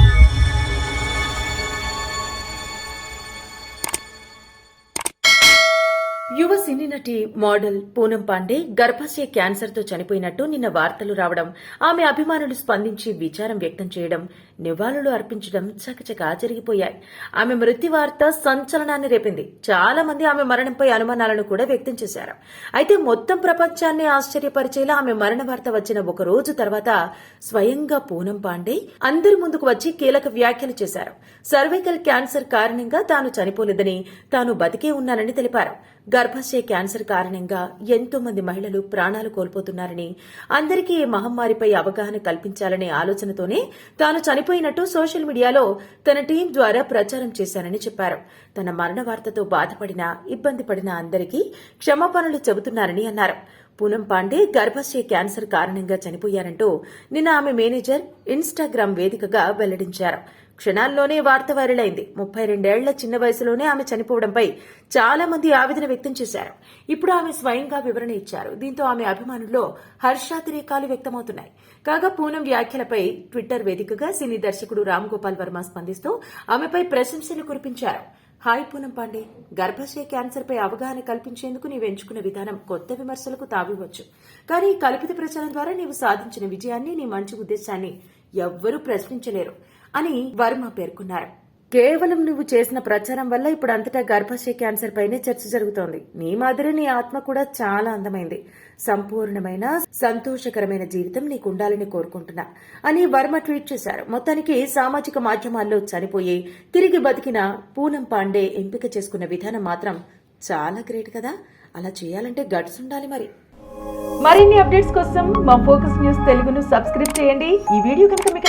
you యువ సినీ నటి model Poonam Pandey గర్భాశయ క్యాన్సర్తో చనిపోయినట్టు నిన్న వార్తలు రావడం ఆమె అభిమానులు స్పందించి విచారం వ్యక్తం చేయడం నివాళులు అర్పించడం చకచకా జరిగిపోయాయి. ఆమె మృతి వార్త సంచలనాన్ని రేపింది. చాలా మంది ఆమె మరణంపై అనుమానాలను కూడా వ్యక్తం చేశారు. అయితే మొత్తం ప్రపంచాన్ని ఆశ్చర్యపరిచేలా ఆమె మరణ వార్త వచ్చిన ఒక రోజు తర్వాత స్వయంగా పూనం పాండే అందరి ముందుకు వచ్చి కీలక వ్యాఖ్యలు చేశారు. సర్వైకల్ క్యాన్సర్ కారణంగా తాను చనిపోలేదని తాను బతికే ఉన్నానని తెలిపారు. గర్భాశయ క్యాన్సర్ కారణంగా ఎంతో మంది మహిళలు ప్రాణాలు కోల్పోతున్నారని అందరికీ ఈ మహమ్మారిపై అవగాహన కల్పించాలనే ఆలోచనతోనే తాను చనిపోయినట్టు సోషల్ మీడియాలో తన టీం ద్వారా ప్రచారం చేశానని చెప్పారు. తన మరణ వార్తతో బాధపడిన ఇబ్బంది పడిన అందరికీ క్షమాపణలు చెబుతున్నారని అన్నారు. పూనం పాండే గర్భాశయ క్యాన్సర్ కారణంగా చనిపోయారంటూ నిన్న ఆమె మేనేజర్ ఇన్స్టాగ్రామ్ వేదికగా వెల్లడించారు. క్షణాల్లోనే వార్త వైరల్ అయింది ముప్పై రెండేళ్ళ చిన్న వయసులోనే ఆమె చనిపోవడంపై చాలా మంది ఆవేదన వ్యక్తం చేశారు. ఇప్పుడు ఆమె స్వయంగా వివరణ ఇచ్చారు. దీంతో ఆమె అభిమానుల్లో హర్షాతిరేకాలు వ్యక్తమవుతున్నాయి. కాగా పూనం వ్యాఖ్యలపై ట్విట్టర్ వేదికగా సినీ దర్శకుడు రామ్ గోపాల్ వర్మ స్పందిస్తూ ఆమెపై ప్రశంసలు కురిపించారు. హాయ్ పూనం పాండే. గర్భాశయ క్యాన్సర్పై అవగాహన కల్పించేందుకు నీవు ఎంచుకున్న విధానం కొత్త విమర్శలకు తావివచ్చు కానీ ఈ కల్పిత ప్రచారం ద్వారా నీవు సాధించిన విజయాన్ని నీ మంచి ఉద్దేశాన్ని ఎవ్వరూ ప్రశ్నించలేరు అని వర్మ పేర్కొన్నారు. కేవలం నువ్వు చేసిన ప్రచారం వల్ల ఇప్పుడు అంతటా గర్భాశయ క్యాన్సర్ పైనే చర్చ జరుగుతోంది. నీ మాదిరి నీ ఆత్మ కూడా చాలా అందమైంది. సంపూర్ణమైన సంతోషకరమైన జీవితం నీకు ఉండాలని కోరుకుంటున్నా అని వర్మ ట్వీట్ చేశారు. మొత్తానికి సామాజిక మాధ్యమాల్లో చనిపోయి తిరిగి బతికిన పూనం పాండే ఎంపిక చేసుకున్న విధానం మాత్రం చాలా గ్రేట్ కదా. అలా చేయాలంటే గట్స్ ఉండాలి మరి. మరిన్ని అప్డేట్స్ కోసం మా ఫోకస్ న్యూస్ తెలుగును సబ్స్క్రైబ్ చేయండి. ఈ వీడియో కనుక మీకు